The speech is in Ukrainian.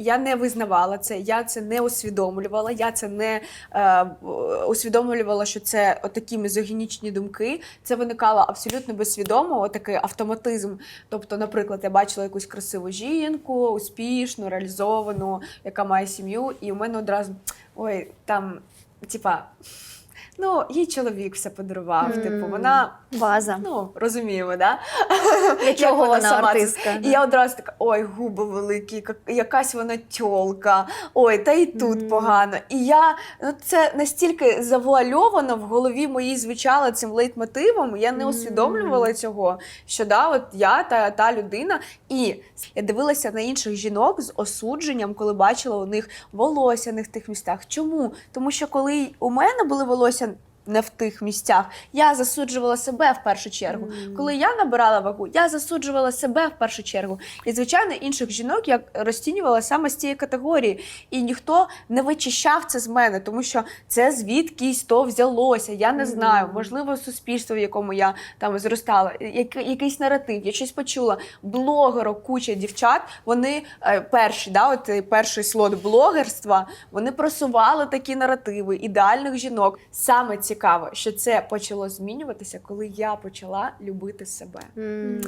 Я не визнавала це, я це не усвідомлювала, я це не е, усвідомлювала, що це отакі мізогінічні думки. Це виникало абсолютно безсвідомо, отакий автоматизм. Тобто, наприклад, я бачила якусь красиву жінку, успішну, реалізовану, яка має сім'ю, і у мене одразу ой, там, типа. Ну, їй чоловік все подарував. Мгм. Типу, вона База. ну розуміємо, да? Для чого вона сама артистка? І я одразу така: ой, губи великі, якась вона тьолка, ой, та й тут Мгм. погано. І я ну це настільки завуальовано в голові моїй звучало цим лейтмотивом. Я не усвідомлювала цього. Що да, от я та, та людина. І я дивилася на інших жінок з осудженням, коли бачила у них волосся в тих містах. Чому? Тому що коли у мене були волосся. Не в тих місцях я засуджувала себе в першу чергу. Мгм. Коли я набирала вагу, я засуджувала себе в першу чергу. І, звичайно, інших жінок я розцінювала саме з цієї категорії. І ніхто не вичищав це з мене, тому що це звідкись то взялося. Я не знаю. Можливо, суспільство, в якому я там зростала, як, якийсь наратив, я щось почула. Блогерок, куча дівчат, вони е, перші, да, от е, перший слот блогерства, вони просували такі наративи ідеальних жінок. Саме цікаво, що це почало змінюватися, коли я почала любити себе. М.